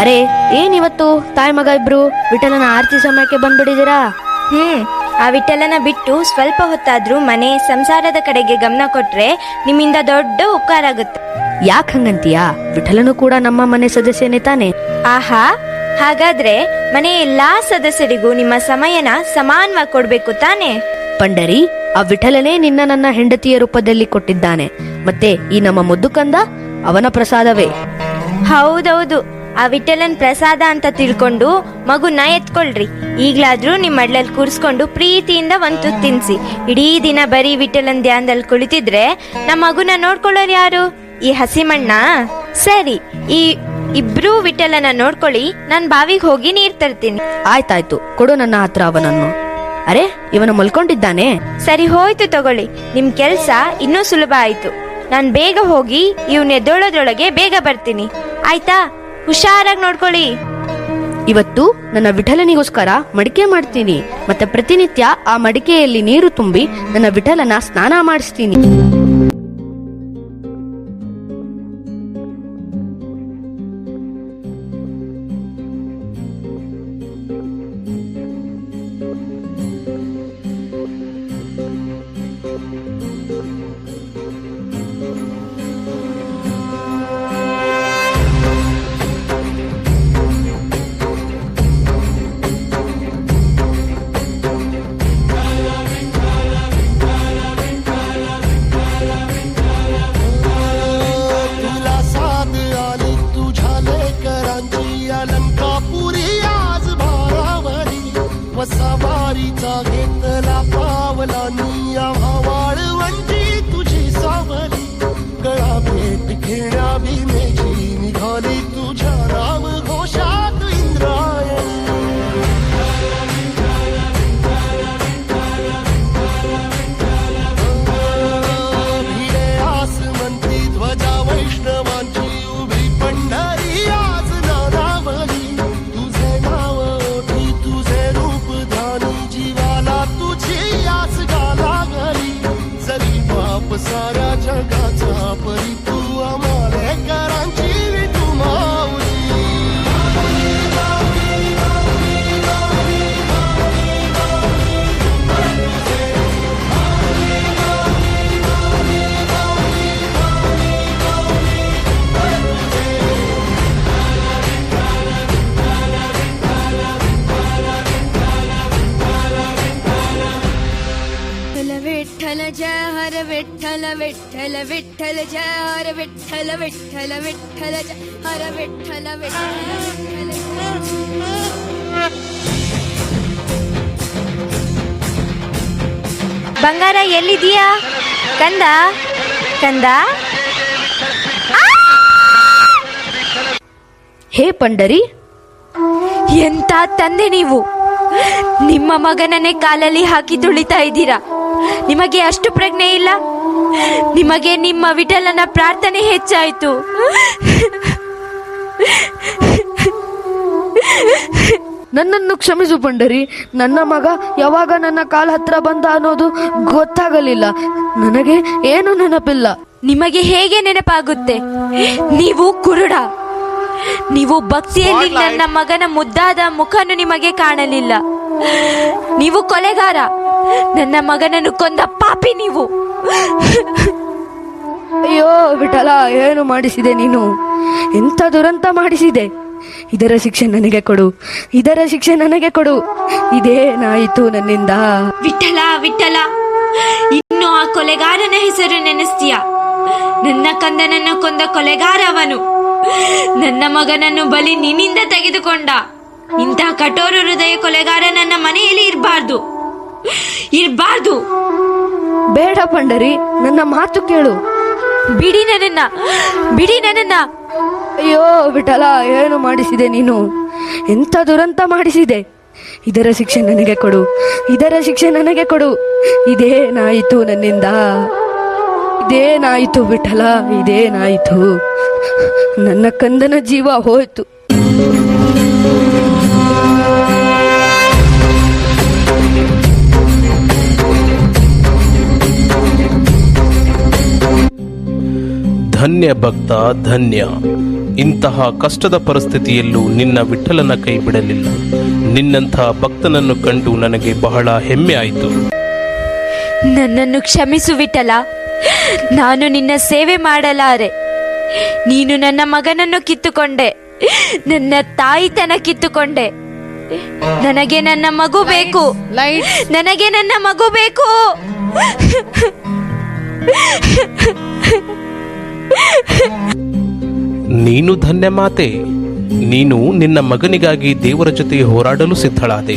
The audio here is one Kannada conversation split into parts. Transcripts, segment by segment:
ಅರೆ ಏನಿವತ್ತು ತಾಯಿ ಮಗ ಇಬ್ರು ವಿಠಲನ ಆರತಿ ಸಮಯಕ್ಕೆ ಬಂದ್ಬಿಟ್ಟಿದ್ದೀರಾ? ಹ್ಮ್ ಆ ವಿಠಲನ ಬಿಟ್ಟು ಸ್ವಲ್ಪ ಹೊತ್ತಾದ್ರೂ ಮನೆ ಸಂಸಾರದ ಕಡೆಗೆ ಗಮನ ಕೊಟ್ರೆ ನಿಮ್ಮಿಂದ ದೊಡ್ಡ ಉಪಕಾರ ಆಗುತ್ತೆ. ಯಾಕೆ ಹಂಗಂತೀಯಾ? ವಿಠಲನು ಕೂಡ ನಮ್ಮ ಮನೆ ಸದಸ್ಯನೇ ತಾನೆ? ಆಹಾ ಹಾಗಾದ್ರೆ ಮನೆ ಎಲ್ಲಾ ಸದಸ್ಯರಿಗೂ ನಿಮ್ಮ ಸಮಯನ ಸಮಾನವಾಗಿ ಕೊಡ್ಬೇಕು ತಾನೆ? ಪಂಡರಿ ಆ ವಿಠಲನೇ ನಿನ್ನ ನನ್ನ ಹೆಂಡತಿಯ ರೂಪದಲ್ಲಿ ಕೊಟ್ಟಿದ್ದಾನೆ. ಮತ್ತೆ ಈ ನಮ್ಮ ಮುದ್ದು ಕಂದ ಅವನ ಪ್ರಸಾದವೇ? ಹೌದೌದು. ಆ ವಿಠಲನ್ ಪ್ರಸಾದ ಅಂತ ತಿಳ್ಕೊಂಡು ಮಗುನ ಎತ್ಕೊಳ್ರಿ. ಈಗ್ಲಾದ್ರೂ ನಿಮ್ಮ ಮಡ್ಲಲ್ಲಿ ಕೂರಿಸ್ಕೊಂಡು ಪ್ರೀತಿಯಿಂದ ಒಂದು ತುತ್ತು ತಿನ್ಸಿ. ಇಡೀ ದಿನ ಬರೀ ವಿಠಲನ್ ಧ್ಯಾನದಲ್ಲಿ ಕುಳಿತಿದ್ರೆ ನಮ್ಮ ಮಗುನ ನೋಡ್ಕೊಳ್ಳೋರು ಯಾರು? ಈ ಹಸಿಮಣ್ಣ? ಸರಿ ಈ ಇಬ್ರು ವಿಠಲನ ನೋಡ್ಕೊಳ್ಳಿ ನಾನು ಬಾವಿಗೆ ಹೋಗಿ ನೀರ್ ತರ್ತೀನಿ. ಆಯ್ತಾಯ್ತು ಕೊಡು ನನ್ನ ಹತ್ರ ಅವನನ್ನು. ಅರೆ ಇವನು ಮಲ್ಕೊಂಡಿದ್ದಾನೆ? ಸರಿ ಹೋಯ್ತು ತಗೊಳ್ಳಿ. ನಿಮ್ ಕೆಲ್ಸ ಇನ್ನೂ ಸುಲಭ ಆಯ್ತು. ನಾನ್ ಬೇಗ ಹೋಗಿ ಇವ್ನ ಎದ್ದೊಳೋದ್ರೊಳಗೆ ಬೇಗ ಬರ್ತೀನಿ. ಆಯ್ತಾ? ಹುಷಾರಾಗಿ ನೋಡ್ಕೊಳ್ಳಿ. ಇವತ್ತು ನನ್ನ ವಿಠಲನಿಗೋಸ್ಕರ ಮಡಿಕೆ ಮಾಡ್ತೀನಿ. ಮತ್ತೆ ಪ್ರತಿನಿತ್ಯ ಆ ಮಡಿಕೆಯಲ್ಲಿ ನೀರು ತುಂಬಿ ನನ್ನ ವಿಠಲನ ಸ್ನಾನ ಮಾಡಿಸ್ತೀನಿ. व सवारीचा घेतला पावलांनी. ವಿಠಲ ವಿಠಲ ಜ ಹರ ವಿಠಲ ವಿಠಲ ವಿಠಲ ಜ ಹರ ವಿಠಲ ವಿಠಲ ಬಂಗಾರ ಎಲ್ಲಿದೀಯಾ ಕಂದ? ಕಂದ? ಹೇ ಪಂಡರಿ, ಎಂತ ತಂದೆ ನೀವು? ನಿಮ್ಮ ಮಗನನ್ನೇ ಕಾಲಲ್ಲಿ ಹಾಕಿ ತುಳಿತಾ ಇದ್ದೀರಾ? ನಿಮಗೆ ಅಷ್ಟು ಪ್ರಜ್ಞೆ ಇಲ್ಲ? ನಿಮಗೆ ನಿಮ್ಮ ವಿಠಲನ ಪ್ರಾರ್ಥನೆ ಹೆಚ್ಚಾಯಿತು. ನನ್ನನ್ನು ಕ್ಷಮಿಸು ಪಂಡರಿ. ನನ್ನ ಮಗ ಯಾವಾಗ ನನ್ನ ಕಾಲ್ ಹತ್ರ ಬಂದ ಅನ್ನೋದು ಗೊತ್ತಾಗಲಿಲ್ಲ. ನನಗೆ ಏನು ನೆನಪಿಲ್ಲ. ನಿಮಗೆ ಹೇಗೆ ನೆನಪಾಗುತ್ತೆ? ನೀವು ಕುರುಡ. ನೀವು ಭಕ್ತಿಯಲ್ಲಿ ನನ್ನ ಮಗನ ಮುದ್ದಾದ ಮುಖನು ನಿಮಗೆ ಕಾಣಲಿಲ್ಲ. ನೀವು ಕೊಲೆಗಾರ. ನನ್ನ ಮಗನನ್ನು ಕೊಂದ ಪಾಪಿ ನೀವು. ವಿಠಲ ಏನು ಮಾಡಿಸಿದೆ ನೀನು? ಎಂಥ ದುರಂತ ಮಾಡಿಸಿದೆ? ಇದರ ಶಿಕ್ಷೆ ನನಗೆ ಕೊಡು ಇದರ ಶಿಕ್ಷೆ ನನಗೆ ಕೊಡು. ಇದೇನಾಯಿತು ನನ್ನಿಂದ. ವಿಠಲ ವಿಠಲ ಇನ್ನು ಆ ಕೊಲೆಗಾರನ ಹೆಸರು ನೆನೆಸ್ತೀಯ? ನನ್ನ ಕಂದನನ್ನು ಕೊಂದ ಕೊಲೆಗಾರ ಅವನು ನನ್ನ ಮಗನನ್ನು ಬಲಿ ನಿನ್ನಿಂದ ತೆಗೆದುಕೊಂಡ? ಇಂಥ ಕಠೋರ ಹೃದಯ ಕೊಲೆಗಾರ ನನ್ನ ಮನೆಯಲ್ಲಿ ಇರಬಾರ್ದು. ಇರಬಾರ್ದು. ಬೇಡ ಪಂಡರಿ ನನ್ನ ಮಾತು ಕೇಳು. ಬಿಡಿ ನನ್ನ ಬಿಡಿ ನನ್ನ ಅಯ್ಯೋ ಬಿಟಲ ಏನು ಮಾಡಿಸಿದೆ ನೀನು? ಎಂಥ ದುರಂತ ಮಾಡಿಸಿದೆ? ಇದರ ಶಿಕ್ಷೆ ನನಗೆ ಕೊಡು, ಇದರ ಶಿಕ್ಷೆ ನನಗೆ ಕೊಡು. ಇದೇನಾಯಿತು ನನ್ನಿಂದ? ಇದೇನಾಯಿತು ಬಿಟಲ ಇದೇನಾಯಿತು? ನನ್ನ ಕಂದನ ಜೀವ ಹೋಯ್ತು. ಧನ್ಯ ಭಕ್ತ ಧನ್ಯ. ಇಂತಹ ಕಷ್ಟದ ಪರಿಸ್ಥಿತಿಯಲ್ಲೂ ನಿನ್ನ ವಿಠಲನ ಕೈ ಬಿಡಲಿಲ್ಲ. ನಿನ್ನಂಥ ಭಕ್ತನನ್ನು ಕಂಡು ನನಗೆ ಬಹಳ ಹೆಮ್ಮೆ ಆಯಿತು. ನನ್ನನ್ನು ಕ್ಷಮಿಸು ವಿಠಲ. ನಾನು ನಿನ್ನ ಸೇವೆ ಮಾಡಲಾರೆ. ನೀನು ನನ್ನ ಮಗನನ್ನು ಕಿತ್ತುಕೊಂಡೆ. ನನ್ನ ತಾಯಿತನ ಕಿತ್ತುಕೊಂಡೆ. ನನಗೆ ನನ್ನ ಮಗು ಬೇಕು. ನನಗೆ ನನ್ನ ಮಗು ಬೇಕು. ನೀನು ಧನ್ಯ ಮಾತೆ. ನೀನು ನಿನ್ನ ಮಗನಿಗಾಗಿ ದೇವರ ಜೊತೆ ಹೋರಾಡಲು ಸಿದ್ಧಳಾದೆ.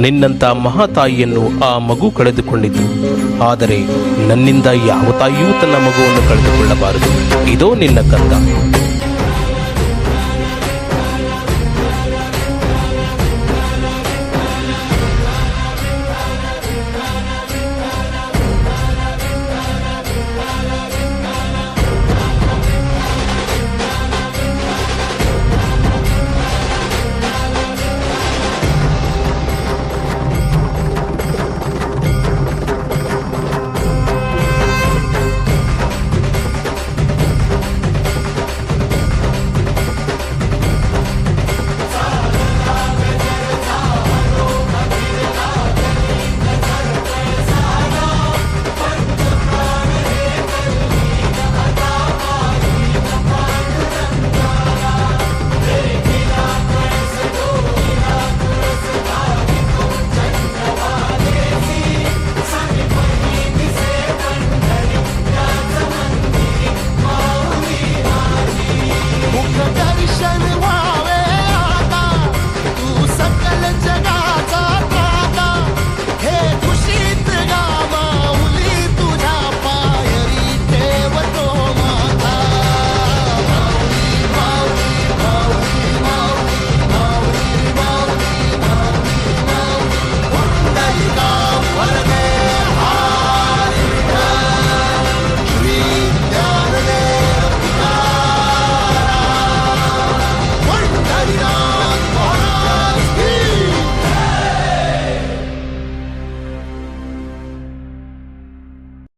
ನಿನ್ನಂತ ಮಹಾತಾಯಿಯನ್ನು ಆ ಮಗು ಕಳೆದುಕೊಂಡಿತು. ಆದರೆ ನನ್ನಿಂದ ಯಾವ ತಾಯಿಯೂ ತನ್ನ ಮಗುವನ್ನು ಕಳೆದುಕೊಳ್ಳಬಾರದು. ಇದೋ ನಿನ್ನ ಕಂದ.